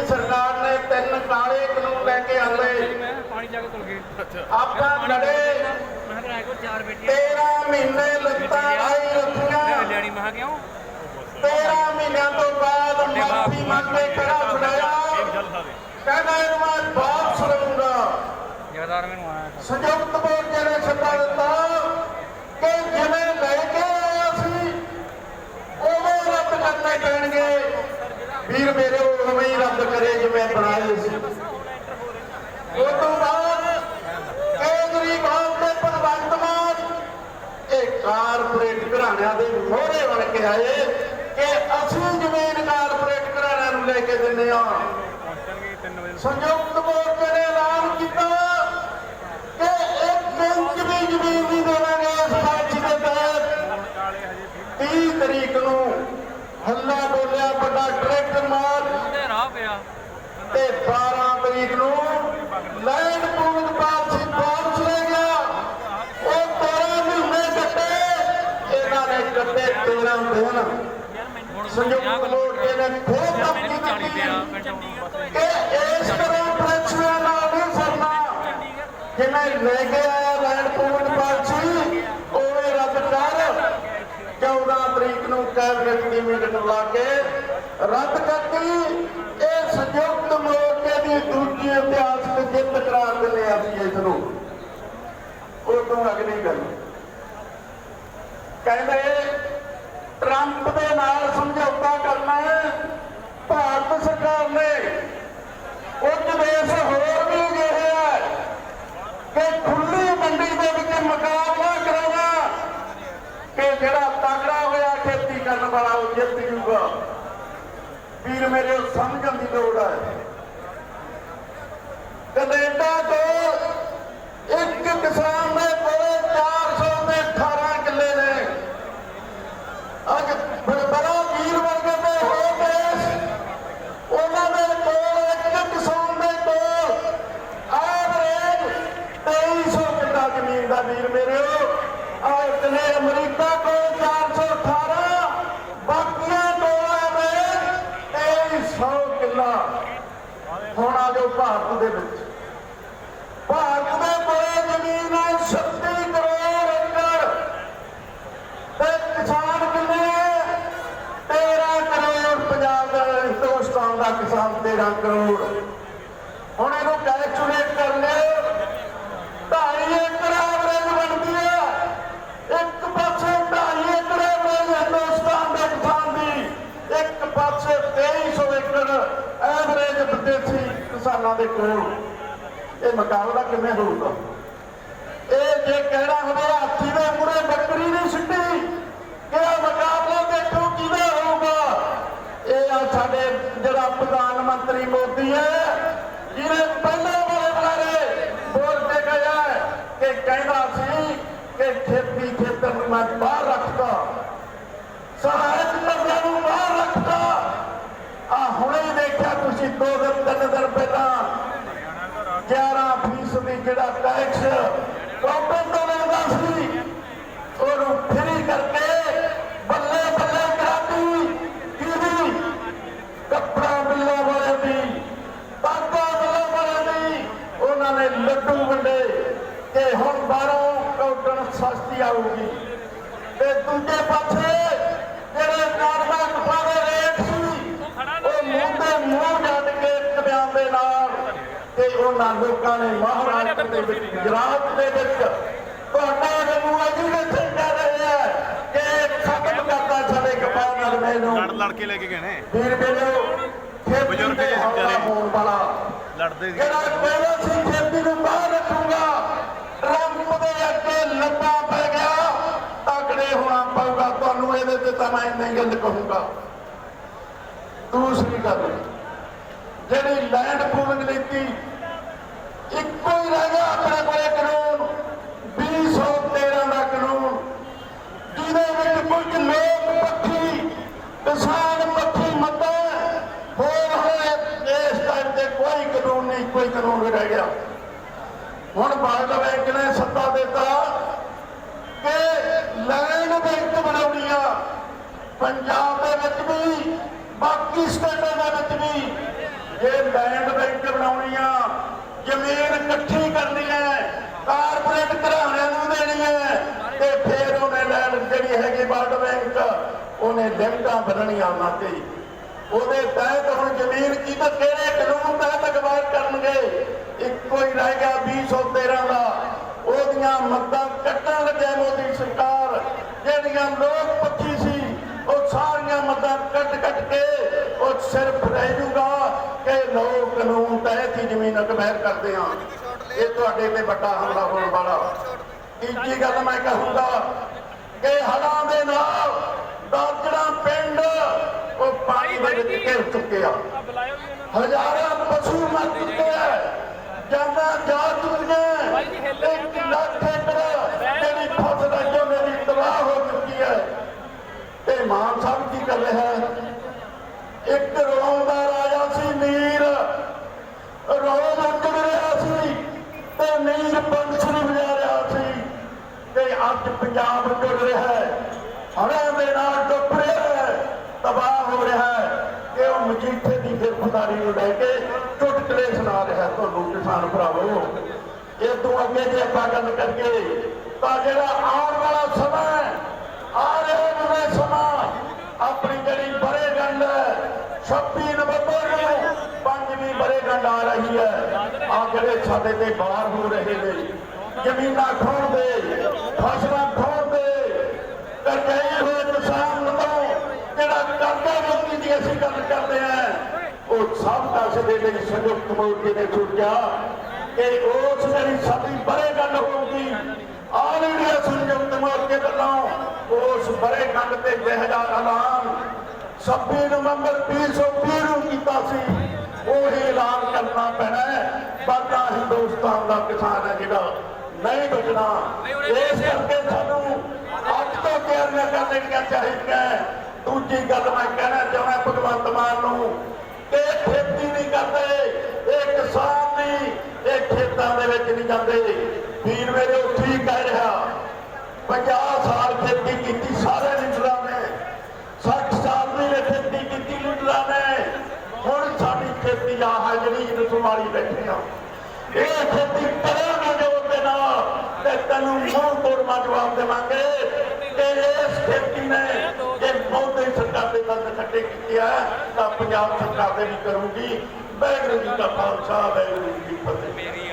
ਦੀ ਸਰਕਾਰ ਨੇ ਤਿੰਨ ਕਾਲੇ ਕਾਨੂੰਨ ਲੈ ਕੇ ਆਂਦੇ। ਮੈਂ ਪਾਣੀ ਜਾ ਕੇ ਤੁਲ ਗਏ। ਆਪਾਂ ਲੜੇ। ਮੈਂ ਕੋ ਚਾਰ ਬੇਟੀਆਂ। 13 ਮਹੀਨੇ ਲੱਤਾਂ ਆਈ ਰੱਖੀਆਂ। ਲੈਣੀ ਮੈਂ ਕਿਹਾ ਕਿਉਂ? 13 ਮਹੀਨਿਆਂ ਤੋਂ ਬਾਅਦ ਮਾਫੀ ਮੰਗ ਕੇ ਖੜਾ ਛੁਡਾਇਆ। ਕਹਿੰਦਾ ਇਹਨੂੰ ਮੈਂ ਵਾਪਸ ਲਵਾਂਗਾ। ਜਗਦਾਰ ਮੈਨੂੰ ਆਇਆ ਸੰਯੁਕਤ ਮੋਰਚੇ ਨੇ ਸੱਦਾ ਦਿੱਤਾ ਕਿ ਜਿਵੇਂ ਲੈ ਕੇ ਆਇਆ ਸੀ ਉਵੇਂ ਰੱਦ ਕਰਨੇ ਪੈਣਗੇ। ਵੀਰ ਮੇਰੇ ਉਵੇਂ ਹੀ ਰੱਦ ਕਰੇ ਜਿਵੇਂ ਬਣਾਏ ਸੀ। ਉਹ ਤੋਂ ਬਾਅਦ ਕੇਜਰੀਵਾਲ ਤੇ ਭਗਵੰਤ ਮਾਨ ਇਹ ਕਾਰਪੋਰੇਟ ਘਰਾਣਿਆਂ ਦੇ ਮੋਹਰੇ ਬਣ ਕੇ ਆਏ ਕਿ ਅਸੀਂ ਜ਼ਮੀਨ ਕਾਰਪੋਰੇਟ ਘਰਾਣਿਆਂ ਨੂੰ ਲੈ ਕੇ ਦਿੰਦੇ ਆ ਸੰਯੁਕਤ ਮੋਰਚੇ ਨੇ ਐਲਾਨ ਕੀਤਾ ਕਿ ਇੱਕ ਇੰਚ ਵੀ ਜ਼ਮੀਨ ਨਹੀਂ ਦੇਵਾਂਗੇ ਇਸ ਪਾਰਟੀ ਦੇ ਤਹਿਤ ਕਾਲੇ ਹਜੇ 30 ਤਰੀਕ ਨੂੰ ਹੱਲਾ ਬੋਲਿਆ ਵੱਡਾ ਟਰੈਕਟਰ ਮਾਰ ਤੇ ਰਾਹ ਪਿਆ ਤੇ 12 ਤਰੀਕ ਨੂੰ ਲੈਂਡ ਪੂਲਿੰਗ ਪਾਲਿਸੀ ਵਾਪਸ ਲੈ ਗਿਆ। ਉਹ 13 ਮਹੀਨੇ ਕੱਟੇ। ਇਹਨਾਂ ਨੇ ਕੱਟੇ 13 ਦਿਨ। ਸੰਯੁਕਤ ਮੋਰਚੇ ਨੇ ਫੇਰ ਧਮਕੀ ਦਿੱਤੀ ਕਿ ਇਸ ਤਰ੍ਹਾਂ ਪ੍ਰੈਸ਼ਰਾਂ ਨਾਲ ਨਹੀਂ ਸਰਨਾ। ਜਿਵੇਂ ਲੈ ਕੇ ਆਇਆ ਲੈਂਡ ਪੂਲਿੰਗ ਪਾਲਿਸੀ ਉਵੇਂ ਰੱਦ ਕਰ। 14 ਤਰੀਕ ਨੂੰ ਕੈਬਨਿਟ ਦੀ ਮੀਟਿੰਗ ਲਾ ਕੇ ਰੱਦ ਕਰ ਇਹ ਸੰਯੁਕਤ ਮੋਰਚੇ ਦੀ ਦੂਜੀ ਇਤਿਹਾਸਕ ਜਿੱਤ ਕਰਾ ਦਿੰਦੇ ਆ ਅਸੀਂ ਇਸ ਨੂੰ ਉਹ ਤੋਂ ਅਗਲੀ ਗੱਲ ਕਹਿੰਦੇ ਟਰੰਪ ਦੇ ਨਾਲ ਸਮਝੌਤਾ ਕਰਨਾ ਭਾਰਤ ਸਰਕਾਰ ਨੇ। ਕੁਝ ਦੇਸ਼ ਹੋਰ ਵੀ ਅਜਿਹੇ ਹੈ ਕਿ ਖੁੱਲੀ ਮੰਡੀ ਦੇ ਵਿੱਚ ਮੁਕਾਬਲਾ ਕਰਾਉਣਾ, ਕਿ ਜਿਹੜਾ ਤਕੜਾ ਹੋਇਆ ਖੇਤੀ ਕਰਨ ਵਾਲਾ ਉਹ ਜਿੱਤ ਜੂਗਾ। ਵੀਰ, ਮੇਰੇ ਉਹ ਸਮਝਣ ਦੀ ਲੋੜ ਹੈ ਕੈਨੇਡਾ ਤੋਂ ਇੱਕ ਕਿਸਾਨ ਦੇ ਕੋਲੇ 400 ਤੇ 18 ਕਿੱਲੇ ਨੇ। ਅੱਜ ਬੜਾ ਵੀਰ ਵਰਗੇ ਦੇ ਹੋ ਦੇਸ਼, ਉਹਨਾਂ ਦੇ ਕੋਲ ਇੱਕ ਕਿਸਾਨ ਦੇ ਕੋਲ ਐਵਰੇਜ 2300 ਕਿੱਲਾ ਜ਼ਮੀਨ ਦਾ ਵੀਰ ਮੇਰੇ ਔਰ ਕਨੇ ਅਮਰੀਕਾ ਕੋਲ 418 ਬਾਕੀਆਂ ਕੋਲ ਐਵਰੇਜ 2300 ਕਿੱਲਾ। ਹੁਣ ਆ ਜਾਓ ਭਾਰਤ ਦੇ ਵਿੱਚ ਭਾਰਤ ਦੇ ਕੋਲ ਜ਼ਮੀਨ ਹੈ 36 ਕਰੋੜ ਏਕੜ ਤੇ ਕਿਸਾਨ ਕਿੰਨੇ 13 ਕਰੋੜ ਪੰਜਾਬ ਦਾ ਹਿੰਦੁਸਤਾਨ ਦਾ ਕਿਸਾਨ 13 ਹੁਣ ਇਹਨੂੰ ਕੈਲਕੂਲੇਟ ਕਰ ਲਿਓ 2.5 ਏਕੜ ਐਵਰੇਜ ਬਣਦੀ ਹੈ। ਇੱਕ ਪਾਸੇ 2.5 ਏਕੜ ਐਵਰੇਜ ਹਿੰਦੁਸਤਾਨ ਦੇ ਕਿਸਾਨ ਦੀ, ਇੱਕ ਪਾਸੇ 2300 ਏਕੜ ਐਵਰੇਜ ਵਿਦੇਸ਼ੀ ਕਿਸਾਨਾਂ ਦੇ ਕੋਲ। ਇਹ ਮੁਕਾਬਲਾ ਕਿਵੇਂ ਹੋਊਗਾ? ਇਹ ਜੇ ਕਹਿਣਾ ਹੋਵੇ, ਹਾਥੀ ਦੇ ਮੂਹਰੇ ਬੱਕਰੀ ਨਹੀਂ ਸਿੱਟੀ, ਕਿਹੜਾ ਮੁਕਾਬਲਾ ਦੇਖੋ ਕਿਹਦਾ ਹੋਊਗਾ ਇਹ ਆ ਸਾਡੇ ਜਿਹੜਾ ਪ੍ਰਧਾਨ ਮੰਤਰੀ ਮੋਦੀ ਹੈ ਜਿਹਨੇ ਪਹਿਲਾਂ ਵਾਲੇ ਬਾਰੇ ਬੋਲ ਕੇ ਗਿਆ ਹੈ ਕਿ ਕਹਿੰਦਾ ਸੀ ਕਿ ਖੇਤੀ ਖੇਤਰ ਬਾਹਰ ਰੱਖਦਾ। ਸਹਾਇਕ ਕਰਜ਼ਾ ਨੂੰ ਬਾਹਰ ਰੱਖਦਾ। ਆ ਹੁਣੇ ਦੇਖਿਆ ਤੁਸੀਂ ਦੋ ਦਿਨ ਤਿੰਨ ਦਿਨ ਪਹਿਲਾਂ 11 ਫੀਸਦੀ ਜਿਹੜਾ ਟੈਕਸ ਗਵਰਨਮੈਂਟ ਤੋਂ ਲੈਂਦਾ ਸੀ। ਉਹਨੂੰ ਫ੍ਰੀ ਕਰਕੇ ਬੱਲੇ ਬੱਲੇ ਕਰਾਤੀ ਕਿਹਦੀ ਕੱਪੜਾ ਮਿਲੋ ਵਾਲੇ ਦੀ ਬਾਗਾ ਮਿਲੋ ਵਾਲੇ ਦੀ ਉਹਨਾਂ ਨੇ ਲੱਡੂ ਵੰਡੇ ਕਿ ਹੁਣ ਬਾਹਰੋਂ ਕੌਟਣ ਸਸਤੀ ਆਊਗੀ ਤੇ ਦੂਜੇ ਪਾਸੇ ਜਿਹੜੇ ਕਾਰਬਾ ਕਪਾ ਦੇ ਰੇਟ ਸੀ ਉਹ ਮੂੰਹ ਤੇ ਮੂੰਹ ਜੱਟ ਕੇ ਇੱਕ ਬਿਆਨ ਦੇ ਨਾਲ ਤੇ ਉਹਨਾਂ ਲੋਕਾਂ ਨੇ ਮਹਾਰਾਸ਼ਟਰ ਦੇ ਵਿੱਚ ਗੁਜਰਾਤ ਦੇ ਵਿੱਚ ਤੁਹਾਡਾ ਨੂੰ ਐਜੂਕੇਸ਼ਨ ਕਰ ਰਹੇ ਆ ਕਿ ਖਤਮ ਕਰਤਾ ਸਾਡੇ ਕਪਾਹ ਨਾਲ ਲੜ ਮੈਨੂੰ। ਲੜ ਕੇ ਲੈ ਕੇ ਗਏ ਨੇ। ਵੀਰ ਮੇਰੋ ਬਜ਼ੁਰਗ ਹਮਲਾ ਵਿਚਾਰੇ। ਹੋਣ ਵਾਲਾ। ਲੜਦੇ ਸੀ। ਜਿਹੜਾ ਕਹਿੰਦਾ ਸੀ ਖੇਤੀ ਨੂੰ ਬਾਹਰ ਰੱਖੂਗਾ ਟਰੰਪ ਦੇ ਅੱਗੇ ਲੱਗਾ ਪੈ ਗਿਆ ਤਕੜੇ ਹੋਣਾ ਪਊਗਾ ਤੁਹਾਨੂੰ ਇਹਦੇ ਤੇ ਤਾਂ ਮੈਂ ਇੰਨੀ ਗੱਲ ਕਹੂੰਗਾ। ਦੂਸਰੀ ਗੱਲ ਜਿਹੜੀ ਲੈਂਡ ਪੂਲਿੰਗ ਨੀਤੀ ਇੱਕੋ ਹੀ ਰਹਿ ਗਿਆ ਆਪਣੇ ਕੋਲੇ ਕਾਨੂੰਨ 2013 ਦਾ ਕਾਨੂੰਨ, ਜਿਹਦੇ ਵਿੱਚ ਕੁਝ ਲੋਕ ਪੱਖੀ, ਕਿਸਾਨ ਪੱਖੀ ਮੱਤਾ, ਹੋਰ ਹੁਣ ਇਸ ਟਾਈਮ ਤੇ ਕੋਈ ਕਾਨੂੰਨ ਨਹੀਂ, ਕੋਈ ਕਾਨੂੰਨ ਰਹਿ ਗਿਆ। ਹੁਣ ਬਾਦਲ ਬੈਂਕ ਨੇ ਸੱਤਾ ਦਿੱਤਾ ਕਿ ਲੈਂਡ ਬੈਂਕ ਬਣਾਉਣੀ ਆ। ਪੰਜਾਬ ਦੇ ਵਿੱਚ ਵੀ ਬਾਕੀ ਸਟੇਟਾਂ ਦੇ ਵਿੱਚ ਵੀ ਜੇ ਬਣਾਉਣੀ ਆ ਜ਼ਮੀਨ ਇਕੱਠੀ ਕਰਨੀ ਹੈ ਕਾਰਪੋਰੇਟ ਘਰਾਣਿਆਂ ਨੂੰ ਦੇਣੀ ਹੈ ਤੇ ਫਿਰ ਉਹਨੇ ਲੈਣ ਜਿਹੜੀ ਹੈਗੀ ਵਰਲਡ ਬੈਂਕ ਉਹਨੇ ਲਿਮਟਾਂ ਬਣਨੀਆਂ ਉਹਨਾਂ ਉਹਦੇ ਤਹਿਤ ਹੁਣ ਜ਼ਮੀਨ ਕੀ ਕਿਹੜੇ ਕਾਨੂੰਨ ਤਹਿਤ ਅਗਵਾਈ ਕਰਨਗੇ? ਇੱਕੋ ਹੀ ਰਹਿ ਗਿਆ 2013 ਦਾ। ਉਹਦੀਆਂ ਮੱਦਾਂ ਕੱਟਣ ਲੱਗਿਆ ਮੋਦੀ ਸਰਕਾਰ। ਜਿਹੜੀਆਂ ਲੋਕ ਪੱਖੀ ਸੀ, ਉਹ ਸਾਰੀਆਂ ਮੱਦਾਂ ਕੱਟ ਕੱਟ ਕੇ ਉਹ ਸਿਰਫ ਰਹਿ ਜੂਗਾ ਕਿ ਲੋਕ ਕਾਨੂੰਨ ਤਹਿਤ ਹੀ ਜ਼ਮੀਨ ਅਕਵਾਇਰ ਕਰਦੇ ਆ। ਇਹ ਤੁਹਾਡੇ ਤੇ ਵੱਡਾ ਹਮਲਾ ਹੋਣ ਵਾਲਾ। ਤੀਜੀ ਗੱਲ ਮੈਂ ਕਹੂੰਗਾ ਕਿ ਹੜ੍ਹਾਂ ਦੇ ਨਾਲ ਦਰਜਣਾ ਵਿੱਚ ਘਿਰ ਚੁੱਕੇ ਆ ਹਜ਼ਾਰਾਂ ਪਸ਼ੂ ਮਰ ਚੁੱਕੇ ਜਾਨਾਂ ਜਾ ਚੁੱਕੀਆਂ। ਇੱਕ ਲੱਖ ਏਕੜ ਜਿਹੜੀ ਫਸਲ ਜੋ ਮੇਰੀ ਤਬਾਹ ਹੋ ਚੁੱਕੀ ਹੈ। ਤੇ ਮਾਨ ਸਾਹਿਬ ਕੀ ਕਰ ਰਿਹਾ ਹੈ? ਇੱਕ ਰੋਮ ਦਾ ਰਾਜਾ ਸੀ ਨੀਰ ਰੋਮ ਉੱਜੜ ਰਿਹਾ ਸੀ ਤੇ ਨੀਰ ਬੰਸਰੀ ਵਜਾ ਰਿਹਾ ਸੀ। ਤੇ ਅੱਜ ਪੰਜਾਬ ਜੁੜ ਰਿਹਾ ਹੈ। ਹੜ੍ਹਾਂ ਦੇ ਨਾਲ ਡੁੱਬ ਰਿਹਾ ਹੈ ਤਬਾਹ ਹੋ ਰਿਹਾ ਹੈ ਕਿ ਦੀ ਗ੍ਰਿਫਤਾਰੀ ਨੂੰ ਲੈ ਕੇ ਚੁਟਕਲੇ ਸੁਣਾ ਰਿਹਾ ਤੁਹਾਨੂੰ ਕਿਸਾਨ ਭਰਾਵੋ। ਇਹ ਤੋਂ ਅੱਗੇ ਜੇ ਆਪਾਂ ਗੱਲ ਕਰੀਏ, ਤਾਂ ਜਿਹੜਾ ਆਉਣ ਵਾਲਾ ਸਮਾਂ ਆ ਰਿਹਾ ਨਵੇਂ ਸਮਾਂ, ਆਪਣੀ ਜਿਹੜੀ ਬਰੇ 26 ਨਵੰਬਰ ਨੂੰ ਪੰਜਵੀਂ ਬਰੇਗੰਡ ਆ ਰਹੀ ਹੈ। ਆ ਜਿਹੜੇ ਸਾਡੇ ਤੇ ਬਾਹਰ ਹੋ ਰਹੇ ਨੇ, ਜ਼ਮੀਨਾਂ ਖੋਣ ਦੇ, ਫਸਲਾਂ ਖੋਣ ਦੇ ਕਰਜ਼ੇ ਹੋਏ ਕਿਸਾਨ ਨੂੰ ਜਿਹੜਾ ਕਰਜ਼ਾ ਮੁਕਤੀ ਦੀ ਅਸੀਂ ਗੱਲ ਉਹ ਸਭ ਦੱਸਦੇ ਨੇ ਸੰਯੁਕਤ ਮੋਰਚੇ ਨੇ ਸੋਚਿਆ ਕਿ ਉਸ ਜਿਹੜੀ ਸਾਡੀ ਬਰੇ ਹੋਊਗੀ, ਆਲ ਇੰਡੀਆ ਸੰਯੁਕਤ ਮੋਰਚੇ ਵੱਲੋਂ ਉਸ ਬਰੇ ਤੇ ਜਿਹੜਾ ਐਲਾਨ 26 ਨਵੰਬਰ 2020 ਨੂੰ ਕੀਤਾ ਸੀ। ਉਹੀ ਐਲਾਨ ਕਰਨਾ ਪੈਣਾ ਹੈ। ਹਿੰਦੁਸਤਾਨ ਦਾ ਕਿਸਾਨ ਹੈ ਜਿਹੜਾ ਨਹੀਂ ਬਚਣਾ। ਇਸ ਕਰਕੇ ਸਾਨੂੰ ਅੱਜ ਤੋਂ ਤਿਆਰੀਆਂ ਕਰ ਲੈਣੀਆਂ ਚਾਹੀਦੀਆਂ ਦੂਜੀ ਗੱਲ ਮੈਂ ਕਹਿਣਾ ਚਾਹੁੰਦਾ ਭਗਵੰਤ ਮਾਨ ਨੂੰ ਇਹ ਖੇਤੀ ਨਹੀਂ ਕਰਦੇ। ਇਹ ਕਿਸਾਨ ਨਹੀਂ ਇਹ ਖੇਤਾਂ ਦੇ ਵਿੱਚ ਨਹੀਂ ਜਾਂਦੇ। ਵੀਰ ਮੇਰੇ, ਉਹ ਠੀਕ ਕਹਿ ਰਿਹਾ। 50 ਸਾਲ ਖੇਤੀ ਕੀਤੀ, ਸਾਰੇ ਲੀਡਰਾਂ ਨੇ। 60 ਸਾਲ ਦੀ ਖੇਤੀ ਕੀਤੀ, ਲੀਡਰਾਂ ਨੇ। ਹੁਣ ਸਾਡੀ ਖੇਤੀ ਆ ਹੈ ਜਿਹੜੀ ਰਸੂ ਬੈਠੇ ਆ। ਇਹ ਖੇਤੀ ਕਰਾਂਗੇ ਉਹਦੇ ਨਾਲ, ਤੇ ਤੈਨੂੰ ਮੂੰਹ ਤੋੜਵਾ ਜਵਾਬ ਦੇਵਾਂਗੇ। ਇਕੱਠੇ ਤਾਂ ਪੰਜਾਬ ਸਰਕਾਰ ਦੇ ਵੀ ਕਰੂਗੀ। ਵਾਹਿਗੁਰੂ ਜੀ ਦਾ ਖਾਲਸਾ, ਵਾਹਿਗੁਰੂ ਜੀ ਕੀ ਫਤਿਹ।